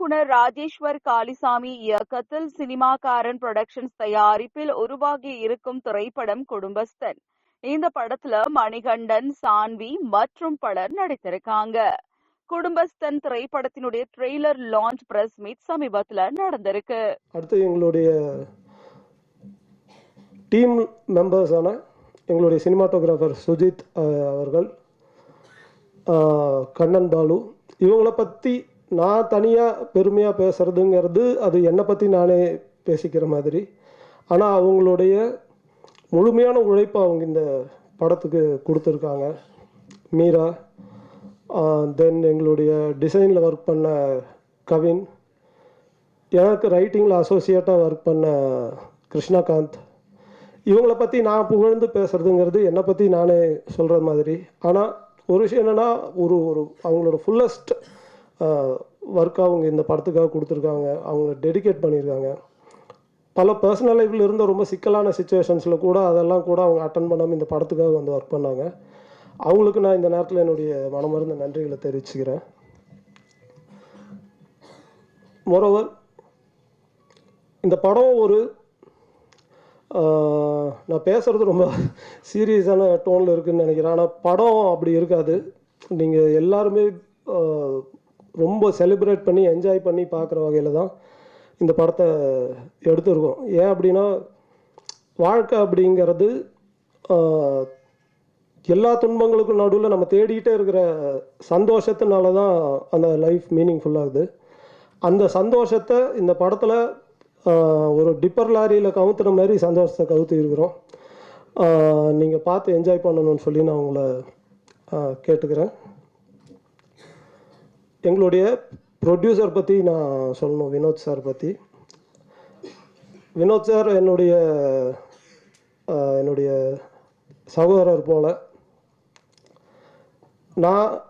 இயக்குனர் ராஜேஸ்வர் காளிசாமி இயக்கத்தில் சினிமாக்காரன் புரொடக்ஷன்ஸ் தயாரிப்பில் உருவாகி இருக்கும் திரைப்படம் குடும்பஸ்தன். இந்த படத்துல மணிகண்டன் சான்வி மற்றும் பலர் நடித்திருக்காங்க. குடும்பஸ்தன் திரைப்படத்தினுடைய ட்ரெய்லர் லான்ச் பிரஸ் மீட் சமீபத்துல நடந்திருக்கு. அடுத்து எங்களுடைய டீம் மெம்பர்ஸான எங்களுடைய சினிமாட்டோகிராஃபர் சுஜித் அவர்கள் கண்ணன் பாலு இவங்கள பற்றி நான் தனியாக பெருமையாக பேசுகிறதுங்கிறது அது என்னை பற்றி நானே பேசிக்கிற மாதிரி. ஆனால் அவங்களுடைய முழுமையான உழைப்பை அவங்க இந்த படத்துக்கு கொடுத்துருக்காங்க. மீரா தென் எங்களுடைய டிசைனில் ஒர்க் பண்ண கவின் எனக்கு ரைட்டிங்கில் அசோசியேட்டாக ஒர்க் பண்ண கிருஷ்ணகாந்த். இவங்கள பற்றி நான் புகழ்ந்து பேசுகிறதுங்கிறது என்னை பற்றி நானே சொல்கிற மாதிரி. ஆனால் ஒரு விஷயம் என்னென்னா ஒரு ஒரு அவங்களோட ஃபுல்லஸ்ட் ஒர்க் அவங்க இந்த படத்துக்காக கொடுத்துருக்காங்க. அவங்க டெடிகேட் பண்ணியிருக்காங்க. பல பர்சனல் லைஃப்பில் இருந்த ரொம்ப சிக்கலான சுச்சுவேஷன்ஸில் கூட அதெல்லாம் கூட அவங்க அட்டன் பண்ணாமல் இந்த படத்துக்காக வந்து ஒர்க் பண்ணாங்க. அவங்களுக்கு நான் இந்த நேரத்தில் என்னுடைய மனமார்ந்த நன்றிகளை தெரிவிச்சுக்கிறேன். மோரோவர் இந்த படம் ஒரு நான் பேசுகிறது ரொம்ப சீரியஸான டோனில் இருக்குதுன்னு நினைக்கிறேன். ஆனால் படம் அப்படி இருக்காது. நீங்கள் எல்லாருமே ரொம்ப செலிப்ரேட் பண்ணி என்ஜாய் பண்ணி பார்க்குற வகையில் தான் இந்த படத்தை எடுத்திருக்கோம். ஏன் அப்படின்னா வாழ்க்கை அப்படிங்கிறது எல்லா துன்பங்களுக்கும் நடுவில் நம்ம தேடிக்கிட்டே இருக்கிற சந்தோஷத்தினால தான் அந்த லைஃப் மீனிங்ஃபுல்லாகுது அந்த சந்தோஷத்தை இந்த படத்தில் ஒரு டிப்பர் லாரியில் கவுத்துற மாதிரி சந்தோஷத்தை கவுத்து இருக்கிறோம். நீங்கள் பார்த்து என்ஜாய் பண்ணணும்னு சொல்லி நான் உங்களை கேட்டுக்கிறேன். எங்களுடைய ப்ரொடியூசர் பற்றி நான் சொல்லணும் வினோத் சார் பற்றி வினோத் சார் என்னுடைய என்னுடைய சகோதரர் போல. நான்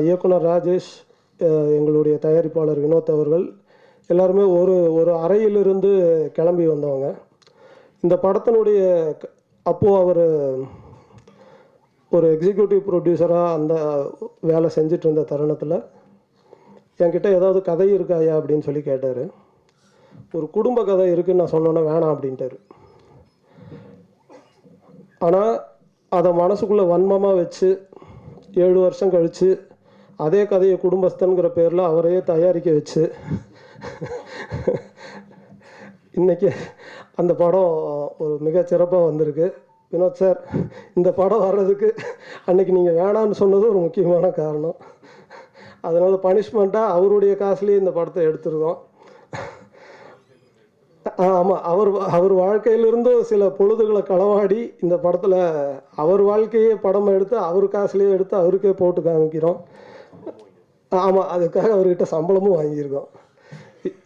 இயக்குனர் ராஜேஷ் எங்களுடைய தயாரிப்பாளர் வினோத் அவர்கள் எல்லாருமே ஒரு ஒரு அறையிலிருந்து கிளம்பி வந்தவங்க. இந்த படத்தினுடைய க- அவர் ஒரு எக்ஸிக்யூட்டிவ் ப்ரொடியூசராக அந்த வேலை செஞ்சுட்டு இருந்த தருணத்தில் என்கிட்ட ஏதாவது கதை இருக்காயா அப்படின்னு சொல்லி கேட்டார். ஒரு குடும்ப கதை இருக்குன்னு நான் சொன்னோன்னே வேணாம் அப்படின்ட்டாரு. ஆனால் அதை மனசுக்குள்ளே வன்மமாக வச்சு ஏழு வருஷம் கழித்து அதே கதையை குடும்பஸ்தனுங்கிற பேரில் அவரையே தயாரிக்க வச்சு இன்றைக்கி அந்த படம் ஒரு மிக சிறப்பாக வந்திருக்கு. வினோத் சார் இந்த படம் வர்றதுக்கு அன்னைக்கு நீங்கள் வேணான்னு சொன்னது ஒரு முக்கியமான காரணம். அதனால் பனிஷ்மெண்ட்டாக அவருடைய காசுலேயே இந்த படத்தை எடுத்துருக்கோம். ஆமாம் அவர் அவர் வாழ்க்கையிலிருந்தும் சில பொழுதுகளை களவாடி இந்த படத்தில் அவர் வாழ்க்கையே படம் எடுத்து அவர் காசுலேயே எடுத்து அவருக்கே போட்டு காமிக்கிறோம். ஆமாம் அதுக்காக அவர்கிட்ட சம்பளமும் வாங்கியிருக்கோம்.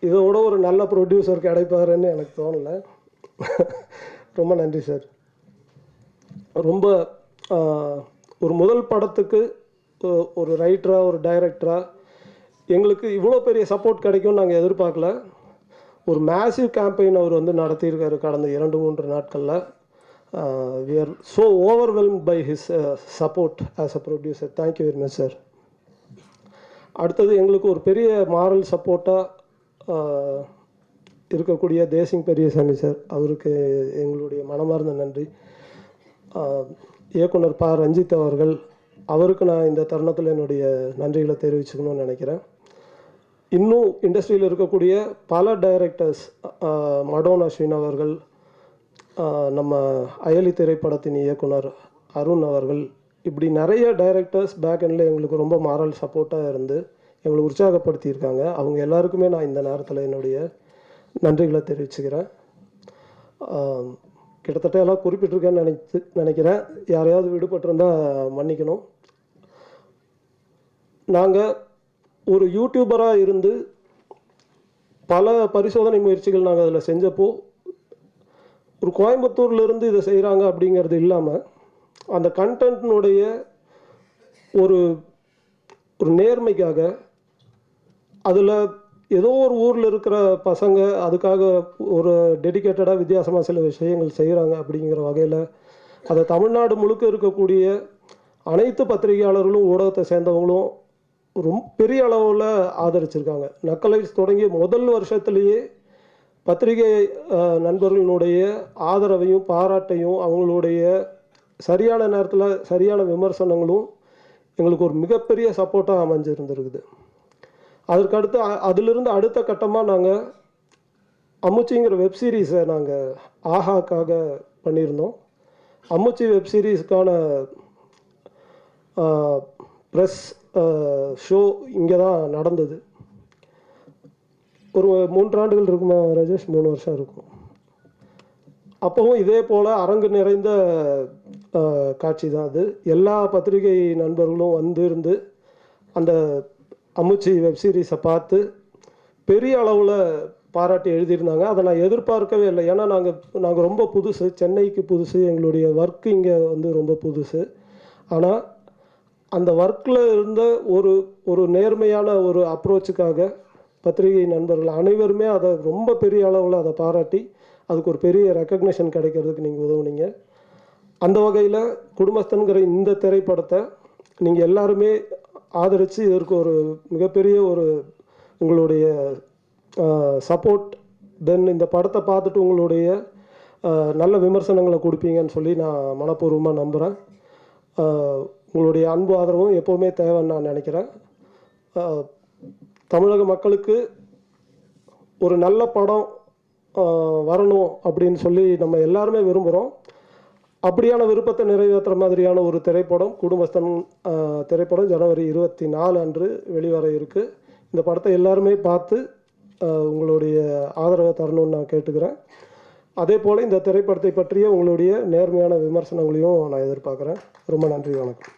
இதோட ஒரு நல்ல ப்ரொடியூசர் கிடைப்பாருன்னு எனக்கு தோணலை. ரொம்ப நன்றி சார் ரொம்ப ஒரு முதல் படத்துக்கு ஒரு ரைட்டராக ஒரு டைரக்டராக எங்களுக்கு இவ்வளோ பெரிய சப்போர்ட் கிடைக்கும்னு நாங்கள் எதிர்பார்க்கல. ஒரு மேசிவ் கேம்பெயின் அவர் வந்து நடத்தியிருக்காரு கடந்த இரண்டு மூன்று நாட்களில். We are so overwhelmed by his support as a producer thank you very much sir அடுத்தது எங்களுக்கு ஒரு பெரிய மாரல் சப்போர்ட்டாக இருக்கக்கூடிய தேசிங் பெரியசாமி சார் அவருக்கு எங்களுடைய மனமார்ந்த நன்றி. இயக்குனர் ப. ரஞ்சித் அவர்கள் அவருக்கு நான் இந்த தருணத்தில் என்னுடைய நன்றிகளை தெரிவிச்சுக்கணும்னு நினைக்கிறேன். இன்னும் இண்டஸ்ட்ரியில் இருக்கக்கூடிய பல டைரக்டர்ஸ் மடோன் அஸ்வின் அவர்கள் நம்ம அயலி திரைப்படத்தின் இயக்குனர் அருண் அவர்கள் இப்படி நிறைய டைரக்டர்ஸ் பேக் எண்டில் எங்களுக்கு ரொம்ப மாரல் சப்போர்ட்டாக இருந்து எங்களை உற்சாகப்படுத்தியிருக்காங்க. அவங்க எல்லாருக்குமே நான் இந்த நேரத்தில் என்னுடைய நன்றிகளை தெரிவிச்சுக்கிறேன். கிட்டத்தட்ட எல்லாம் குறிப்பிட்டிருக்கேன்னு நினைத்து நினைக்கிறேன். யாரையாவது விடுபட்டிருந்தால் மன்னிக்கணும். நாங்கள் ஒரு யூடியூபராக இருந்து பல பரிசோதனை முயற்சிகள் நாங்கள் அதில் செஞ்சப்போ ஒரு கோயம்புத்தூர்லேருந்து இதை செய்கிறாங்க அப்படிங்கிறது இல்லாமல் அந்த கண்டென்ட்னுடைய ஒரு ஒரு நேர்மைக்காக அதில் ஏதோ ஒரு ஊரில் இருக்கிற பசங்க அதுக்காக ஒரு டெடிகேட்டடாக வித்தியாசமாக சில விஷயங்கள் செய்கிறாங்க அப்படிங்கிற வகையில் அதை தமிழ்நாடு முழுக்க இருக்கக்கூடிய அனைத்து பத்திரிகையாளர்களும் ஊடகத்தை சேர்ந்தவங்களும் ரொம்ப பெரிய அளவில் ஆதரிச்சிருக்காங்க. நக்கலைட்ஸ் தொடங்கிய முதல் வருஷத்துலேயே பத்திரிகை நண்பர்களினுடைய நண்பர்களுடைய ஆதரவையும் பாராட்டையும் அவங்களுடைய சரியான நேரத்தில் சரியான விமர்சனங்களும் எங்களுக்கு ஒரு மிகப்பெரிய சப்போர்ட்டாக அமைஞ்சிருந்துருக்குது. அதற்கடுத்து அ- அதிலிருந்து அடுத்த கட்டமாக நாங்கள் அம்முச்சிங்கிற வெப் சீரிஸை நாங்கள் ஆஹாக்காக பண்ணியிருந்தோம். அம்முச்சி வெப் சீரிஸுக்கான ப்ரெஸ் ஷோ இங்கே தான் நடந்தது. ஒரு மூன்றாண்டுகள் இருக்குமா ராஜேஷ்? மூணு வருஷம் இருக்கும். அப்போவும் இதே போல் அரங்கு நிறைந்த காட்சி தான் அது. எல்லா பத்திரிகை நண்பர்களும் வந்து இருந்து அந்த அமுச்சி வெப் சீரிஸை பார்த்து பெரிய அளவில் பாராட்டி எழுதியிருந்தாங்க. அதை நான் எதிர்பார்க்கவே இல்லை. ஏன்னா நாங்கள் நாங்கள் ரொம்ப புதுசு. சென்னைக்கு புதுசு. எங்களுடைய ஒர்க் இங்கே வந்து ரொம்ப புதுசு. ஆனால் அந்த ஒர்க்கில் இருந்த ஒரு ஒரு நேர்மையான ஒரு அப்ரோச்சுக்காக பத்திரிகை நண்பர்கள் அனைவருமே அதை ரொம்ப பெரிய அளவில் அதை பாராட்டி அதுக்கு ஒரு பெரிய ரெக்கக்னேஷன் கிடைக்கிறதுக்கு நீங்கள் உதவுனீங்க. அந்த வகையில் குடும்பஸ்தன்கிற இந்த திரைப்படத்தை நீங்கள் எல்லாருமே ஆதரித்து இதற்கு ஒரு மிகப்பெரிய ஒரு உங்களுடைய சப்போர்ட் தென் இந்த படத்தை பார்த்துட்டு உங்களுடைய நல்ல விமர்சனங்களை கொடுப்பீங்கன்னு சொல்லி நான் மனப்பூர்வமாக நம்புகிறேன் உங்களுடைய அன்பு ஆதரவும் எப்போவுமே தேவைன்னு நான் நினைக்கிறேன். தமிழக மக்களுக்கு ஒரு நல்ல படம் வரணும் அப்படின்னு சொல்லி நம்ம எல்லாருமே விரும்புகிறோம் அப்படியான விருப்பத்தை நிறைவேற்றுற மாதிரியான ஒரு திரைப்படம் குடும்பஸ்தன் திரைப்படம் ஜனவரி இருபத்தி நாலு அன்று வெளிவர இருக்குது இந்த படத்தை எல்லாருமே பார்த்து உங்களுடைய ஆதரவை தரணும்னு நான் கேட்டுக்கிறேன். அதே போல் இந்த திரைப்படத்தை பற்றிய உங்களுடைய நேர்மையான விமர்சனங்களையும் நான் எதிர்பார்க்குறேன். ரொம்ப நன்றி வணக்கம்.